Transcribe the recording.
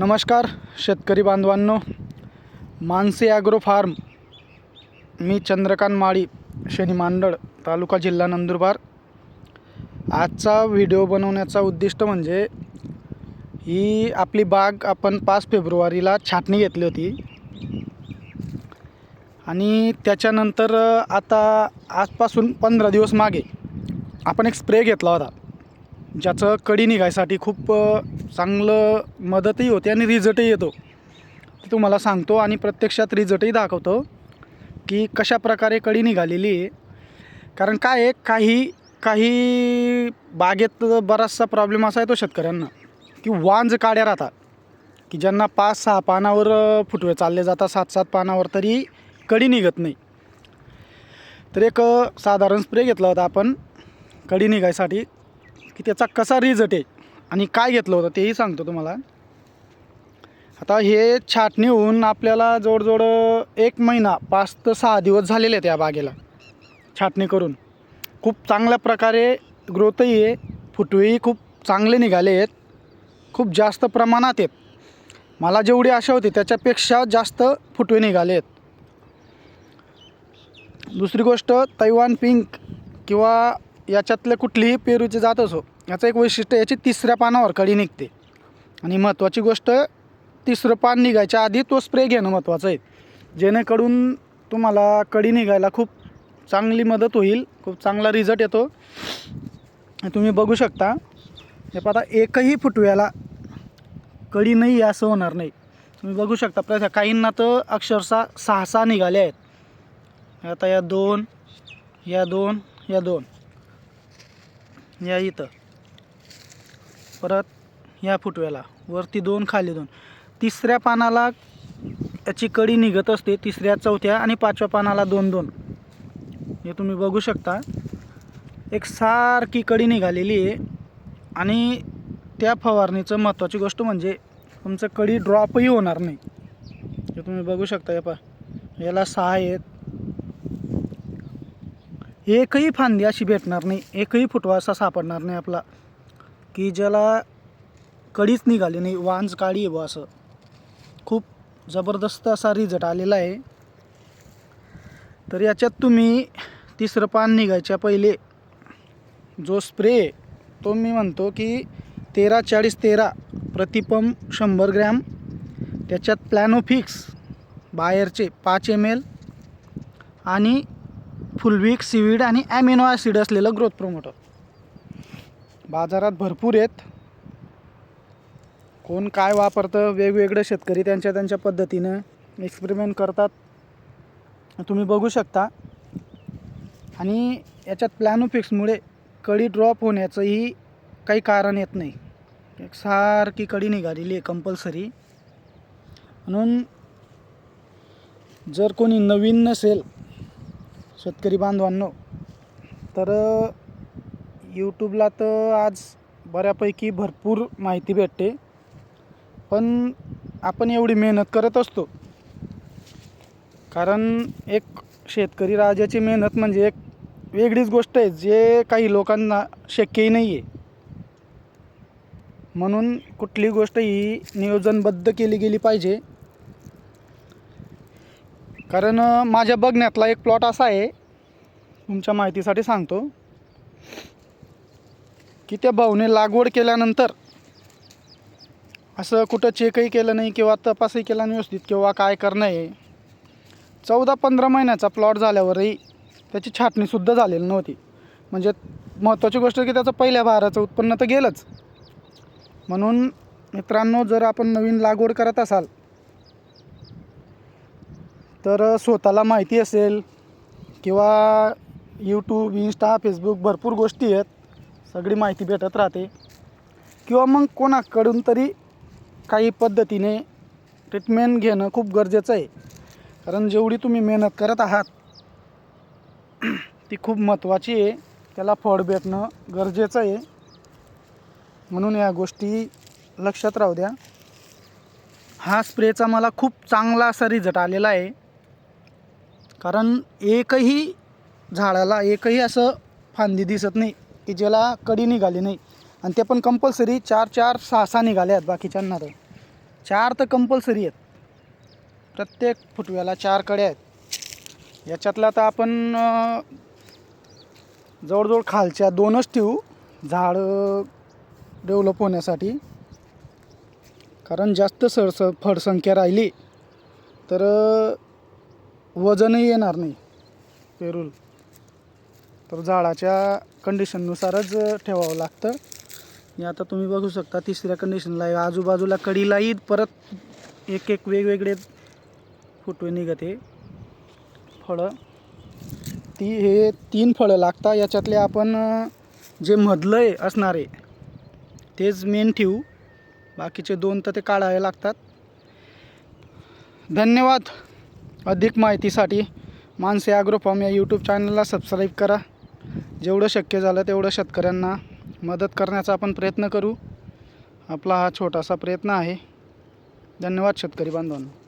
नमस्कार शेतकरी बांधवांनो. Mansi agro farm. मी चंद्रकांत माळी शनी मांडळ तालुका जिल्हा नंदुरबार. आजचा व्हिडिओ बनवण्याचा उद्दिष्ट म्हणजे ही आपली बाग आपण पाच फेब्रुवारीला छाटणी घेतली होती. आणि त्याच्यानंतर आता आजपासून पंधरा दिवस मागे आपण एक स्प्रे घेतला होता. ज्याचं कडी निघायसाठी खूप चांगलं मदतही होते आणि रिझल्टही येतो. ते तुम्हाला सांगतो आणि प्रत्यक्षात रिझल्टही दाखवतो की कशा प्रकारे कडी निघालेली आहे. कारण काय आहे काही काही बागेत बराचसा प्रॉब्लेम असा येतो शेतकऱ्यांना की वांज काड्या राहतात. की ज्यांना पाच सहा पानावर फुटवे चालले जातात सात सात पानावर तरी कडी निघत नाही. तर एक साधारण स्प्रे घेतला होता आपण कडी निघायसाठी. की त्याचा कसा रिझल्ट आहे आणि काय घेतलं होतं तेही सांगतो तुम्हाला. आता हे छाटणी होऊन आपल्याला जवळजवळ एक महिना पाच ते सहा दिवस झालेले आहेत या बागेला. छाटणी करून. खूप चांगल्या प्रकारे ग्रोथही आहे. फुटवेही खूप चांगले निघाले आहेत. खूप जास्त प्रमाणात आहेत. मला जेवढी आशा होती त्याच्यापेक्षा जास्त फुटवे निघाले आहेत. दुसरी गोष्ट तैवान पिंक किंवा याच्यातलं कुठलीही पेरूची जात असो याचं एक वैशिष्ट्य याची तिसऱ्या पानावर कडी निघते. आणि महत्त्वाची गोष्ट तिसरं पान निघायच्या आधी तो स्प्रे घेणं महत्त्वाचं आहे. जेणेकरून तुम्हाला कडी निघायला खूप चांगली मदत होईल खूप चांगला रिझल्ट येतो. तुम्ही बघू शकता हे पाहता एकही फुटव्याला कडी नाही असं होणार नाही. तुम्ही बघू शकता प्रथा काहींना तर अक्षरशः सहा सहा निघाले आहेत. आता या दोन या दोन या दोन. या इथं. परत या फुटव्याला. वरती दोन खाली दोन. तिसऱ्या पानाला याची कडी निघत असते. तिसऱ्या चौथ्या आणि पाचव्या पानाला दोन दोन. हे तुम्ही बघू शकता. एक सारखी कडी निघालेली आहे. आणि त्या फवारणीचं महत्त्वाची गोष्ट म्हणजे तुमचं कडी ड्रॉपही होणार नाही. हे तुम्ही बघू शकता. हे पा याला सहा आहेत. एकही फांदी अशी भेटणार नाही एकही फुटवा असा सापडणार नाही आपला की ज्याला कडीच निघाली नाही वांज काळी येवं असं. खूप जबरदस्त असा रिझल्ट आलेला आहे. तर याच्यात तुम्ही तिसरं पान निघायच्या पहिले जो स्प्रे आहे, तो मी म्हणतो की तेरा चाळीस तेरा प्रतिपम शंभर ग्रॅम त्याच्यात प्लॅनोफिक्स बायरचे पाच एम एल आणि फुलविक सीवीड आणि ॲमिनो ॲसिड असलेलं ग्रोथ प्रोमोटर बाजारात भरपूर आहेत. कोण काय वापरतं वेगवेगळे शेतकरी त्यांच्या त्यांच्या पद्धतीनं एक्सपेरिमेंट करतात. तुम्ही बघू शकता. आणि याच्यात प्लॅनोफिक्समुळे कडी ड्रॉप होण्याचंही काही कारण येत नाही. एक सारखी कडी निघालेली आहे कंपल्सरी म्हणून जर कोणी नवीन नसेल शेतकरी बांधवांनो तर यूट्यूबला तर आज बऱ्यापैकी भरपूर माहिती भेटते. पण आपण एवढी मेहनत करत असतो. कारण एक शेतकरी राजाची मेहनत म्हणजे एक वेगळीच गोष्ट आहे जे काही लोकांना शक्यही नाही आहे म्हणून कुठली गोष्ट ही नियोजनबद्ध केली गेली पाहिजे. कारण माझ्या बघण्यातला एक प्लॉट असा आहे तुमच्या माहितीसाठी सांगतो की त्या भाऊने लागवड केल्यानंतर असं कुठं चेकही केलं नाही किंवा तपासही केला नाही व्यवस्थित किंवा काय करणं आहे चौदा पंधरा महिन्याचा प्लॉट झाल्यावरही त्याची छाटणीसुद्धा झालेली नव्हती. म्हणजे महत्त्वाची गोष्ट की त्याचं पहिल्या भाराचं उत्पन्न तर गेलंच. म्हणून मित्रांनो जर आपण नवीन लागवड करत असाल तर स्वतःला माहिती असेल किंवा यूट्यूब इंस्टा फेसबुक भरपूर गोष्टी आहेत. सगळी माहिती भेटत राहते. किंवा मग कोणाकडून तरी काही पद्धतीने ट्रीटमेंट घेणं खूप गरजेचं आहे. कारण जेवढी तुम्ही मेहनत करत आहात ती खूप महत्त्वाची आहे. त्याला फळ भेटणं गरजेचं आहे. म्हणून या गोष्टी लक्षात राहू द्या. हा स्प्रेचा मला खूप चांगला असा रिझल्ट आलेला आहे. कारण एकही झाडाला एकही असं फांदी दिसत नाही की ज्याला कडी निघाली नाही. आणि ते पण कंपल्सरी चार चार सहा सहा निघाले आहेत बाकीच्यांना तर. चार तर कंपल्सरी आहेत. प्रत्येक फुटव्याला चार कड्या आहेत. याच्यातल्या आता आपण जवळजवळ खालच्या दोनच ठेवू. झाड डेव्हलप होण्यासाठी. कारण जास्त सरस फडसंख्या राहिली तर वजनही येणार नाही पेरूल. तर झाडाच्या कंडिशननुसारच ठेवावं लागतं. हे आता तुम्ही बघू शकता तिसऱ्या कंडिशनला आहे. आजूबाजूला कडीलाही परत एक एक वेगवेगळे फुटवे निघते फळं. ती हे तीन फळं लागतात. याच्यातले आपण जे मधलं आहे असणारे तेच मेन ठेवू. बाकीचे दोन तर ते काढावे लागतात. धन्यवाद! अधिक माहितीसाठी मानसे ॲग्रोफॉर्म या यूट्यूब चॅनलला सबस्क्राईब करा. जेवढं शक्य झालं तेवढं शेतकऱ्यांना मदत करण्याचा आपण प्रयत्न करू. आपला हा छोटासा प्रयत्न आहे. धन्यवाद शेतकरी बांधवांना.